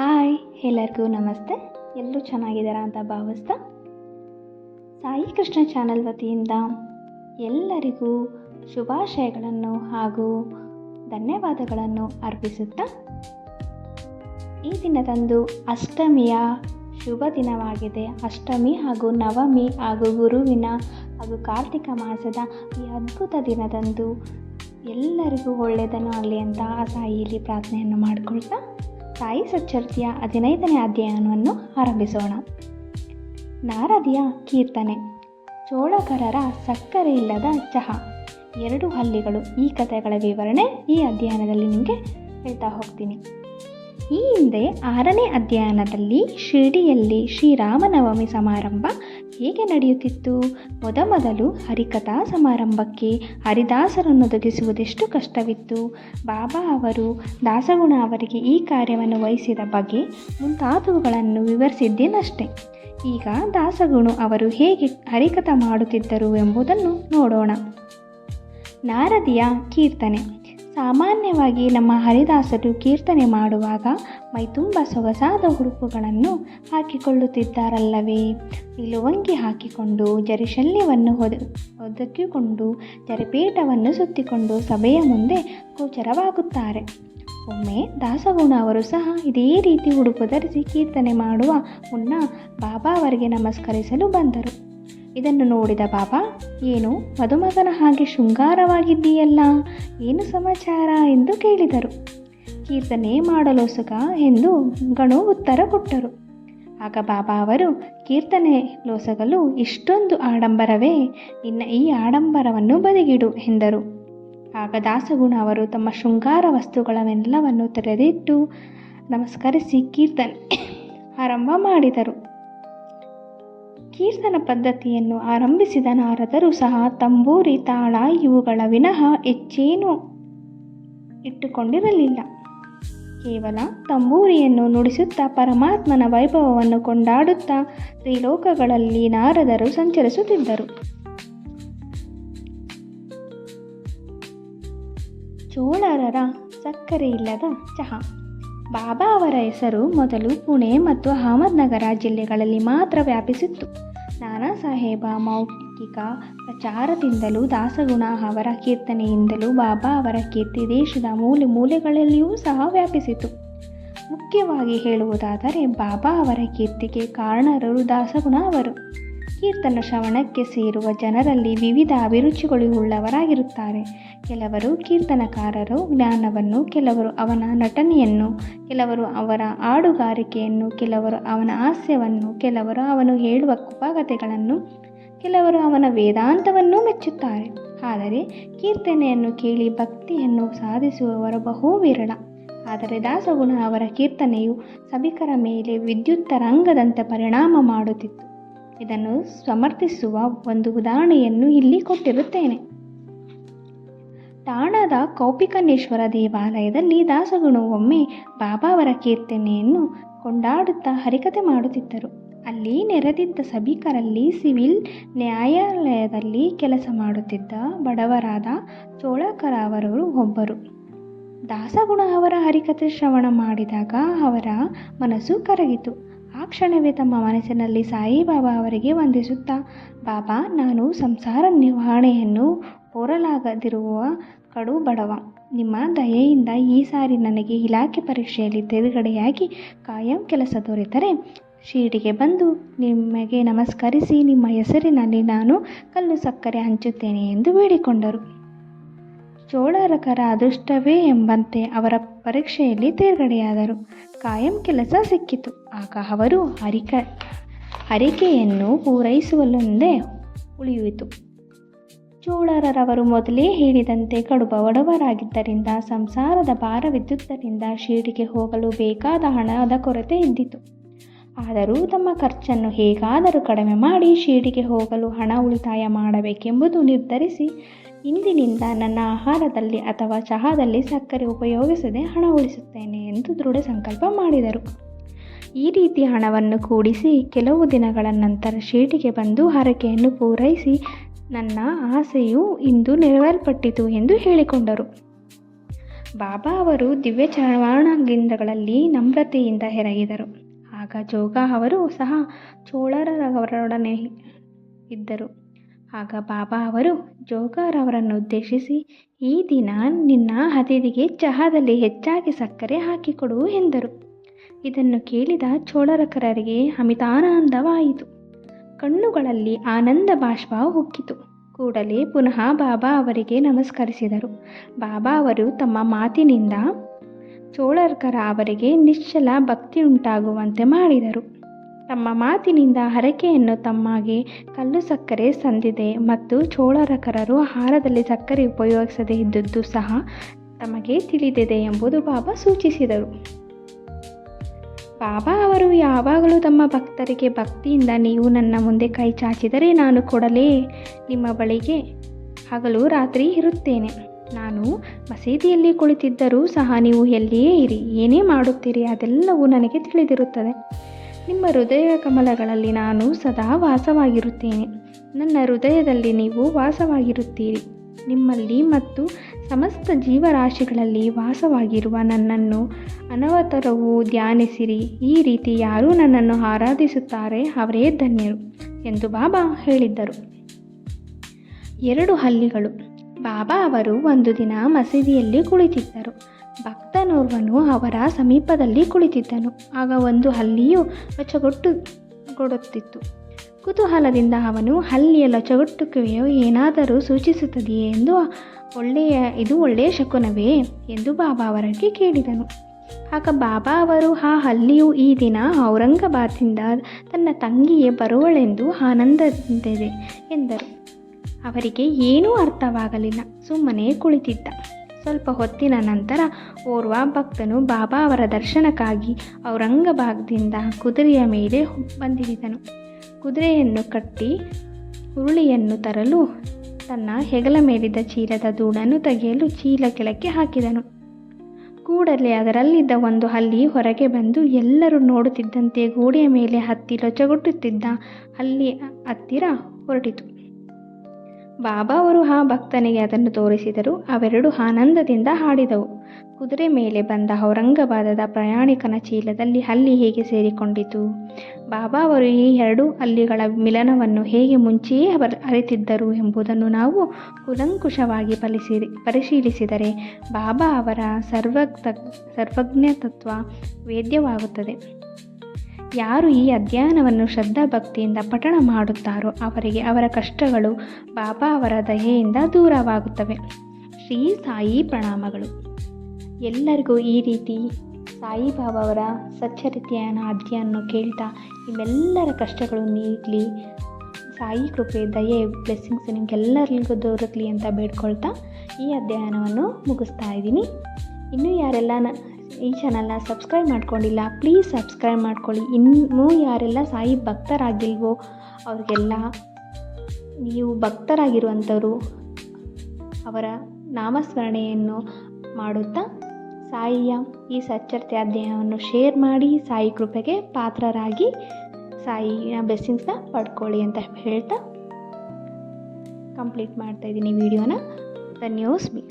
Hi, ಎಲ್ಲರಿಗೂ ನಮಸ್ತೆ. ಎಲ್ಲರೂ ಚೆನ್ನಾಗಿದ್ದಾರಾ ಅಂತ ಭಾವಿಸ್ತಾ ಸಾಯಿ ಕೃಷ್ಣ ಚಾನಲ್ ವತಿಯಿಂದ ಎಲ್ಲರಿಗೂ ಶುಭಾಶಯಗಳನ್ನು ಹಾಗೂ ಧನ್ಯವಾದಗಳನ್ನು ಅರ್ಪಿಸುತ್ತಾ ಈ ದಿನದಂದು ಅಷ್ಟಮಿಯ ಶುಭ ದಿನವಾಗಿದೆ. ಅಷ್ಟಮಿ ಹಾಗೂ ನವಮಿ ಹಾಗೂ ಗುರುವಿನ ಹಾಗೂ ಕಾರ್ತಿಕ ಮಾಸದ ಈ ಅದ್ಭುತ ದಿನದಂದು ಎಲ್ಲರಿಗೂ ಒಳ್ಳೆಯದನ್ನು ಆಗಲಿ ಅಂತ ಆ ಸಾಯಿಯಲ್ಲಿ ಪ್ರಾರ್ಥನೆಯನ್ನು ಮಾಡಿಕೊಳ್ತಾ ಸಾಯಿ ಸಚ್ಚರಿತೆಯ ಹದಿನೈದನೇ ಅಧ್ಯಯನವನ್ನು ಆರಂಭಿಸೋಣ. ನಾರದಿಯ ಕೀರ್ತನೆ. ಚೋಳಕರರ ಸಕ್ಕರೆ ಇಲ್ಲದ ಚಹಾ. ಎರಡು ಹಳ್ಳಿಗಳು ಈ ಕಥೆಗಳ ವಿವರಣೆ ಈ ಅಧ್ಯಯನದಲ್ಲಿ ನಿಮಗೆ ಹೇಳ್ತಾ ಹೋಗ್ತೀನಿ. ಈ ಹಿಂದೆ ಆರನೇ ಅಧ್ಯಯನದಲ್ಲಿ ಶಿರ್ಡಿಯಲ್ಲಿ ಶ್ರೀರಾಮನವಮಿ ಸಮಾರಂಭ ಹೇಗೆ ನಡೆಯುತ್ತಿತ್ತು? ಮೊದಮೊದಲು ಹರಿಕಥಾ ಸಮಾರಂಭಕ್ಕೆ ಹರಿದಾಸರನ್ನು ಒದಗಿಸುವುದೆಷ್ಟು ಕಷ್ಟವಿತ್ತು? ಬಾಬಾ ಅವರು ದಾಸಗುಣ ಅವರಿಗೆ ಈ ಕಾರ್ಯವನ್ನು ವಹಿಸಿದ ಬಗ್ಗೆ ಮುಂತಾದವುಗಳನ್ನು ವಿವರಿಸಿದ್ದೇನಷ್ಟೆ. ಈಗ ದಾಸಗುಣು ಅವರು ಹೇಗೆ ಹರಿಕಥಾ ಮಾಡುತ್ತಿದ್ದರು ಎಂಬುದನ್ನು ನೋಡೋಣ. ನಾರದಿಯ ಕೀರ್ತನೆ. ಸಾಮಾನ್ಯವಾಗಿ ನಮ್ಮ ಹರಿದಾಸರು ಕೀರ್ತನೆ ಮಾಡುವಾಗ ಮೈತುಂಬ ಸೊಗಸಾದ ಉಡುಪುಗಳನ್ನು ಹಾಕಿಕೊಳ್ಳುತ್ತಿದ್ದಾರಲ್ಲವೇ? ನಿಲುವಂಗಿ ಹಾಕಿಕೊಂಡು ಜರಿಶಲ್ಯವನ್ನು ಹೊದ ಒದಗಿಕೊಂಡು ಜರಿಪೀಠವನ್ನು ಸುತ್ತಿಕೊಂಡು ಸಭೆಯ ಮುಂದೆ ಗೋಚರವಾಗುತ್ತಾರೆ. ಒಮ್ಮೆ ದಾಸಗುಣ ಅವರು ಸಹ ಇದೇ ರೀತಿ ಉಡುಪು ಧರಿಸಿ ಕೀರ್ತನೆ ಮಾಡುವ ಮುನ್ನ ಬಾಬಾ ಅವರಿಗೆ ನಮಸ್ಕರಿಸಲು ಬಂದರು. ಇದನ್ನು ನೋಡಿದ ಬಾಬಾ, ಏನು, ಮದುಮಗನ ಹಾಗೆ ಶೃಂಗಾರವಾಗಿದ್ದೀಯಲ್ಲ, ಏನು ಸಮಾಚಾರ ಎಂದು ಕೇಳಿದರು. ಕೀರ್ತನೆ ಮಾಡಲು ಸುಖ ಎಂದು ಗಣು ಉತ್ತರ ಕೊಟ್ಟರು. ಆಗ ಬಾಬಾ ಅವರು, ಕೀರ್ತನೆ ಲೋಸಗಲು ಇಷ್ಟೊಂದು ಆಡಂಬರವೇ, ನಿನ್ನ ಈ ಆಡಂಬರವನ್ನು ಬದಿಗಿಡು ಎಂದರು. ಆಗ ದಾಸಗುಣ ಅವರು ತಮ್ಮ ಶೃಂಗಾರ ವಸ್ತುಗಳವೆಲ್ಲವನ್ನು ತೆರೆದಿಟ್ಟು ನಮಸ್ಕರಿಸಿ ಕೀರ್ತನೆ ಆರಂಭ ಮಾಡಿದರು. ಕೀರ್ತನ ಪದ್ಧತಿಯನ್ನು ಆರಂಭಿಸಿದ ನಾರದರು ಸಹ ತಂಬೂರಿ, ತಾಳ ಇವುಗಳ ವಿನಃ ಹೆಚ್ಚೇನು ಇಟ್ಟುಕೊಂಡಿರಲಿಲ್ಲ. ಕೇವಲ ತಂಬೂರಿಯನ್ನು ನುಡಿಸುತ್ತಾ ಪರಮಾತ್ಮನ ವೈಭವವನ್ನು ಕೊಂಡಾಡುತ್ತಾ ತ್ರಿಲೋಕಗಳಲ್ಲಿ ನಾರದರು ಸಂಚರಿಸುತ್ತಿದ್ದರು. ಚೋಳರರ ಸಕ್ಕರೆ ಇಲ್ಲದ ಚಹಾ. ಬಾಬಾ ಅವರ ಹೆಸರು ಮೊದಲು ಪುಣೆ ಮತ್ತು ಅಹಮದ್ನಗರ ಜಿಲ್ಲೆಗಳಲ್ಲಿ ಮಾತ್ರ ವ್ಯಾಪಿಸಿತ್ತು. ನಾನಾ ಸಾಹೇಬ ಮೌಖಿಕ ಪ್ರಚಾರದಿಂದಲೂ ದಾಸಗುಣ ಅವರ ಕೀರ್ತನೆಯಿಂದಲೂ ಬಾಬಾ ಅವರ ಕೀರ್ತಿ ದೇಶದ ಮೂಲೆ ಮೂಲೆಗಳಲ್ಲಿಯೂ ಸಹ ವ್ಯಾಪಿಸಿತು. ಮುಖ್ಯವಾಗಿ ಹೇಳುವುದಾದರೆ ಬಾಬಾ ಅವರ ಕೀರ್ತಿಗೆ ಕಾರಣರರು ದಾಸಗುಣ ಅವರು. ಕೀರ್ತನ ಶ್ರವಣಕ್ಕೆ ಸೇರುವ ಜನರಲ್ಲಿ ವಿವಿಧ ಅಭಿರುಚಿಗಳು ಉಳ್ಳವರಾಗಿರುತ್ತಾರೆ. ಕೆಲವರು ಕೀರ್ತನಕಾರರು ಜ್ಞಾನವನ್ನು, ಕೆಲವರು ಅವನ ನಟನೆಯನ್ನು, ಕೆಲವರು ಅವರ ಹಾಡುಗಾರಿಕೆಯನ್ನು, ಕೆಲವರು ಅವನ ಹಾಸ್ಯವನ್ನು, ಕೆಲವರು ಅವನು ಹೇಳುವ ಕುಪಾಗತೆಗಳನ್ನು ಕೆಲವರು ಅವನ ವೇದಾಂತವನ್ನು ಮೆಚ್ಚುತ್ತಾರೆ. ಆದರೆ ಕೀರ್ತನೆಯನ್ನು ಕೇಳಿ ಭಕ್ತಿಯನ್ನು ಸಾಧಿಸುವವರು ಬಹು ವಿರಳ. ಆದರೆ ದಾಸಗುಣ ಅವರ ಕೀರ್ತನೆಯು ಸಭಿಕರ ಮೇಲೆ ವಿದ್ಯುತ್ ತರಂಗದಂತೆ ಪರಿಣಾಮ ಮಾಡುತ್ತಿತ್ತು. ಇದನ್ನು ಸಮರ್ಥಿಸುವ ಒಂದು ಉದಾಹರಣೆಯನ್ನು ಇಲ್ಲಿ ಕೊಟ್ಟಿರುತ್ತೇನೆ. ತಾಣದ ಕೌಪಿಕನೇಶ್ವರ ದೇವಾಲಯದಲ್ಲಿ ದಾಸಗುಣು ಒಮ್ಮೆ ಬಾಬಾವರ ಕೀರ್ತನೆಯನ್ನು ಕೊಂಡಾಡುತ್ತಾ ಹರಿಕತೆ ಮಾಡುತ್ತಿದ್ದರು. ಅಲ್ಲಿ ನೆರೆದಿದ್ದ ಸಭಿಕರಲ್ಲಿ ಸಿವಿಲ್ ನ್ಯಾಯಾಲಯದಲ್ಲಿ ಕೆಲಸ ಮಾಡುತ್ತಿದ್ದ ಬಡವರಾದ ಚೋಳಕರ ಅವರು ಒಬ್ಬರು. ದಾಸಗುಣ ಅವರ ಹರಿಕತೆ ಶ್ರವಣ ಮಾಡಿದಾಗ ಅವರ ಮನಸ್ಸು ಕರಗಿತು. ಆ ಕ್ಷಣವೇ ತಮ್ಮ ಮನಸ್ಸಿನಲ್ಲಿ ಸಾಯಿಬಾಬಾ ಅವರಿಗೆ ವಂದಿಸುತ್ತಾ, ಬಾಬಾ, ನಾನು ಸಂಸಾರ ನಿರ್ವಹಣೆಯನ್ನು ಹೋರಲಾಗದಿರುವ ಕಡು ಬಡವ. ನಿಮ್ಮ ದಯೆಯಿಂದ ಈ ಸಾರಿ ನನಗೆ ಇಲಾಖೆ ಪರೀಕ್ಷೆಯಲ್ಲಿ ತೆರುಗಡೆಯಾಗಿ ಕಾಯಂ ಕೆಲಸ ದೊರೆತರೆ. ಶಿರಡಿಗೆ ಬಂದು ನಿಮಗೆ ನಮಸ್ಕರಿಸಿ, ನಿಮ್ಮ ಹೆಸರಿನಲ್ಲಿ ನಾನು ಕಲ್ಲು ಸಕ್ಕರೆ ಹಂಚುತ್ತೇನೆ ಎಂದು ಬೇಡಿಕೊಂಡರು. ಚೋಳರಕರ ಅದೃಷ್ಟವೇ ಎಂಬಂತೆ ಅವರ ಪರೀಕ್ಷೆಯಲ್ಲಿ ತೇರ್ಗಡೆಯಾದರು. ಕಾಯಂ ಕೆಲಸ ಸಿಕ್ಕಿತು. ಆಗ ಅವರು ಹರಿಕ, ಹರಿಕೆಯನ್ನು ಪೂರೈಸುವಲ್ಲೊಂದೇ ಉಳಿಯಿತು ಚೋಳರರವರು ಮೊದಲೇ ಹೇಳಿದಂತೆ ಕಡುಬ ಒಡವರಾಗಿದ್ದರಿಂದ ಸಂಸಾರದ ಭಾರವಿದ್ದುದರಿಂದ ಶೀಡಿಗೆ ಹೋಗಲು ಬೇಕಾದ ಹಣದ ಕೊರತೆ ಇದ್ದಿತು ಆದರೂ ತಮ್ಮ ಖರ್ಚನ್ನು ಹೇಗಾದರೂ ಕಡಿಮೆ ಮಾಡಿ ಶಿರಡಿಗೆ ಹೋಗಲು ಹಣ ಉಳಿತಾಯ ಮಾಡಬೇಕೆಂಬುದು ನಿರ್ಧರಿಸಿ ಇಂದಿನಿಂದ ನನ್ನ ಆಹಾರದಲ್ಲಿ ಅಥವಾ ಚಹಾದಲ್ಲಿ ಸಕ್ಕರೆ ಉಪಯೋಗಿಸದೆ ಹಣ ಉಳಿಸುತ್ತೇನೆ ಎಂದು ದೃಢ ಸಂಕಲ್ಪ ಮಾಡಿದರು. ಈ ರೀತಿ ಹಣವನ್ನು ಕೂಡಿಸಿ ಕೆಲವು ದಿನಗಳ ನಂತರ ಶೀಟಿಗೆ ಬಂದು ಹರಕೆಯನ್ನು ಪೂರೈಸಿ ನನ್ನ ಆಸೆಯು ಇಂದು ನೆರವೇರ್ಪಟ್ಟಿತು ಎಂದು ಹೇಳಿಕೊಂಡರು. ಬಾಬಾ ಅವರು ದಿವ್ಯ ಚರವಾಣಗಿಂದಗಳಲ್ಲಿ ನಮ್ರತೆಯಿಂದ ಎರಗಿದರು ಆಗ ಜೋಗ ಅವರು ಸಹ ಚೋಳರವರೊಡನೆ ಇದ್ದರು. ಆಗ ಬಾಬಾ ಅವರು ಜೋಗರವರನ್ನು ಉದ್ದೇಶಿಸಿ ಈ ದಿನ ನಿನ್ನ ಅತಿಥಿಗೆ ಚಹಾದಲ್ಲಿ ಹೆಚ್ಚಾಗಿ ಸಕ್ಕರೆ ಹಾಕಿಕೊಡು ಎಂದರು. ಇದನ್ನು ಕೇಳಿದ ಚೋಳರಕರರಿಗೆ ಅಮಿತಾನಂದವಾಯಿತು. ಕಣ್ಣುಗಳಲ್ಲಿ ಆನಂದ ಬಾಷ್ಪ ಉಕ್ಕಿತು. ಕೂಡಲೇ ಪುನಃ ಬಾಬಾ ಅವರಿಗೆ ನಮಸ್ಕರಿಸಿದರು. ಬಾಬಾ ಅವರು ತಮ್ಮ ಮಾತಿನಿಂದ ಚೋಳರ್ಕರ ಅವರಿಗೆ ನಿಶ್ಚಲ ಭಕ್ತಿ ಉಂಟಾಗುವಂತೆ ಮಾಡಿದರು. ತಮ್ಮ ಮಾತಿನಿಂದ ಹರಕೆಯನ್ನು ತಮ್ಮಗೆ ಕಲ್ಲು ಸಕ್ಕರೆ ಸಂದಿದೆ ಮತ್ತು ಚೋಳರಕರರು ಆಹಾರದಲ್ಲಿ ಸಕ್ಕರೆ ಉಪಯೋಗಿಸದೇ ಇದ್ದದ್ದು ಸಹ ತಮಗೆ ತಿಳಿದಿದೆ ಎಂಬುದು ಬಾಬಾ ಸೂಚಿಸಿದರು. ಬಾಬಾ ಅವರು, ಯಾವಾಗಲೂ ತಮ್ಮ ಭಕ್ತರಿಗೆ ಭಕ್ತಿಯಿಂದ ನೀವು ನನ್ನ ಮುಂದೆ ಕೈ ಚಾಚಿದರೆ ನಾನು ಕೊಡಲೇ ನಿಮ್ಮ ಬಳಿಗೆ ಹಗಲು ರಾತ್ರಿ ಇರುತ್ತೇನೆ. ನಾನು ಮಸೀದಿಯಲ್ಲಿ ಕುಳಿತಿದ್ದರೂ ಸಹ ನೀವು ಎಲ್ಲಿಯೇ ಇರಿ, ಏನೇ ಮಾಡುತ್ತೀರಿ ಅದೆಲ್ಲವೂ ನನಗೆ ತಿಳಿದಿರುತ್ತದೆ. ನಿಮ್ಮ ಹೃದಯ ಕಮಲಗಳಲ್ಲಿ ನಾನು ಸದಾ ವಾಸವಾಗಿರುತ್ತೇನೆ. ನನ್ನ ಹೃದಯದಲ್ಲಿ ನೀವು ವಾಸವಾಗಿರುತ್ತೀರಿ. ನಿಮ್ಮಲ್ಲಿ ಮತ್ತು ಸಮಸ್ತ ಜೀವರಾಶಿಗಳಲ್ಲಿ ವಾಸವಾಗಿರುವ ನನ್ನನ್ನು ಅನವತರವು ಧ್ಯಾನಿಸಿರಿ. ಈ ರೀತಿ ಯಾರು ನನ್ನನ್ನು ಆರಾಧಿಸುತ್ತಾರೆ, ಅವರೇ ಧನ್ಯರು ಎಂದು ಬಾಬಾ ಹೇಳಿದ್ದರು. ಎರಡು ಹಲ್ಲಿಗಳು. ಬಾಬಾ ಅವರು ಒಂದು ದಿನ ಮಸೀದಿಯಲ್ಲಿ ಕುಳಿತಿದ್ದರು. ಭಕ್ತನೋರ್ವನು ಅವರ ಸಮೀಪದಲ್ಲಿ ಕುಳಿತಿದ್ದನು. ಆಗ ಒಂದು ಹಲ್ಲಿಯು ಲೊಚಗೊಟ್ಟು ಕೊಡುತ್ತಿತ್ತು ಕುತೂಹಲದಿಂದ ಅವನು, ಹಲ್ಲಿಯ ಲೊಚಗೊಟ್ಟುಕೆಯು ಏನಾದರೂ ಸೂಚಿಸುತ್ತದೆಯೇ ಎಂದು ಒಳ್ಳೆಯ, ಇದು ಒಳ್ಳೆಯ ಶಕುನವೇ? ಎಂದು ಬಾಬಾ ಅವರಿಗೆ ಕೇಳಿದನು. ಆಗ ಬಾಬಾ ಅವರು, ಆ ಹಲ್ಲಿಯು ಈ ದಿನ ಔರಂಗಾಬಾದಿಂದ ತನ್ನ ತಂಗಿಯೇ ಬರುವಳೆಂದು ಆನಂದದಿಂದಿದೆ ಎಂದರು. ಅವರಿಗೆ ಏನೂ ಅರ್ಥವಾಗಲಿಲ್ಲ. ಸುಮ್ಮನೆ ಕುಳಿತಿದ್ದ. ಸ್ವಲ್ಪ ಹೊತ್ತಿನ ನಂತರ ಓರ್ವ ಭಕ್ತನು ಬಾಬಾ ಅವರ ದರ್ಶನಕ್ಕಾಗಿ ಔರಂಗಬಾಗ್ದಿಂದ ಕುದುರೆಯ ಮೇಲೆ ಬಂದಿಳಿದನು ಕುದುರೆಯನ್ನು ಕಟ್ಟಿ ಉರುಳಿಯನ್ನು ತರಲು ತನ್ನ ಹೆಗಲ ಮೇಲಿದ್ದ ಚೀಲದ ಧೂಳನ್ನು ತೆಗೆಯಲು ಚೀಲ ಕೆಳಕ್ಕೆ ಹಾಕಿದನು. ಕೂಡಲೇ ಅದರಲ್ಲಿದ್ದ ಒಂದು ಹಲ್ಲಿ ಹೊರಗೆ ಬಂದು ಎಲ್ಲರೂ ನೋಡುತ್ತಿದ್ದಂತೆ ಗೋಡೆಯ ಮೇಲೆ ಹತ್ತಿ ಲೊಚಗೊಟ್ಟುತ್ತಿದ್ದ ಹಲ್ಲಿ ಹತ್ತಿರ ಹೊರಟಿತು. ಬಾಬಾ ಅವರು ಆ ಭಕ್ತನಿಗೆ ಅದನ್ನು ತೋರಿಸಿದರು. ಅವೆರಡು ಆನಂದದಿಂದ ಹಾಡಿದವು. ಕುದುರೆ ಮೇಲೆ ಬಂದ ಔರಂಗಾಬಾದದ ಪ್ರಯಾಣಿಕನ ಚೀಲದಲ್ಲಿ ಹಲ್ಲಿ ಹೇಗೆ ಸೇರಿಕೊಂಡಿತು? ಬಾಬಾ ಅವರು ಈ ಎರಡು ಹಲ್ಲಿಗಳ ಮಿಲನವನ್ನು ಹೇಗೆ ಮುಂಚೆಯೇ ಅರಿತಿದ್ದರು ಎಂಬುದನ್ನು ನಾವು ಕುಲಂಕುಷವಾಗಿ ಫಲಿಸಿ ಪರಿಶೀಲಿಸಿದರೆ ಬಾಬಾ ಅವರ ಸರ್ವಜ್ಞ ತತ್ವ ವೇದ್ಯವಾಗುತ್ತದೆ. ಯಾರು ಈ ಅಧ್ಯಯನವನ್ನು ಶ್ರದ್ಧಾಭಕ್ತಿಯಿಂದ ಪಠಣ ಮಾಡುತ್ತಾರೋ ಅವರಿಗೆ ಅವರ ಕಷ್ಟಗಳು ಬಾಬಾ ಅವರ ದಯೆಯಿಂದ ದೂರವಾಗುತ್ತವೆ. ಶ್ರೀ ಸಾಯಿ ಪ್ರಣಾಮಗಳು. ಎಲ್ಲರಿಗೂ ಈ ರೀತಿ ಸಾಯಿಬಾಬಾ ಅವರ ಸಚ್ಚರಿತೆಯ ಅಧ್ಯಯನ ಕೇಳ್ತಾ ನಿಮ್ಮೆಲ್ಲರ ಕಷ್ಟಗಳು ನೀಡಲಿ ಸಾಯಿ ಕೃಪೆ, ದಯೆ ಬ್ಲೆಸ್ಸಿಂಗ್ಸ್ ನಿಮಗೆಲ್ಲರಿಗೂ ದೊರಕಲಿ ಅಂತ ಬೇಡ್ಕೊಳ್ತಾ ಈ ಅಧ್ಯಯನವನ್ನು ಮುಗಿಸ್ತಾ ಇದ್ದೀನಿ. ಇನ್ನೂ ಯಾರೆಲ್ಲ ಈ ಚಾನಲ್ನ ಸಬ್ಸ್ಕ್ರೈಬ್ ಮಾಡ್ಕೊಂಡಿಲ್ಲ ಪ್ಲೀಸ್ ಸಬ್ಸ್ಕ್ರೈಬ್ ಮಾಡ್ಕೊಳ್ಳಿ. ಇನ್ನೂ ಯಾರೆಲ್ಲ ಸಾಯಿ ಭಕ್ತರಾಗಿಲ್ವೋ, ಅವ್ರಿಗೆಲ್ಲ ನೀವು ಭಕ್ತರಾಗಿರುವಂಥವರು, ಅವರ ನಾಮಸ್ಮರಣೆಯನ್ನು ಮಾಡುತ್ತಾ ಸಾಯಿಯ ಈ ಸಚ್ಚರ್ತೆ ಅಧ್ಯಯನವನ್ನು ಶೇರ್ ಮಾಡಿ, ಸಾಯಿ ಕೃಪೆಗೆ ಪಾತ್ರರಾಗಿ, ಸಾಯಿಯ ಬ್ಲೆಸ್ಸಿಂಗ್ಸ್ನ ಪಡ್ಕೊಳ್ಳಿ ಅಂತ ಹೇಳ್ತಾ ಕಂಪ್ಲೀಟ್ ಮಾಡ್ತಾಯಿದ್ದೀನಿ ವಿಡಿಯೋನ ಧನ್ಯೋಸ್ಮಿ.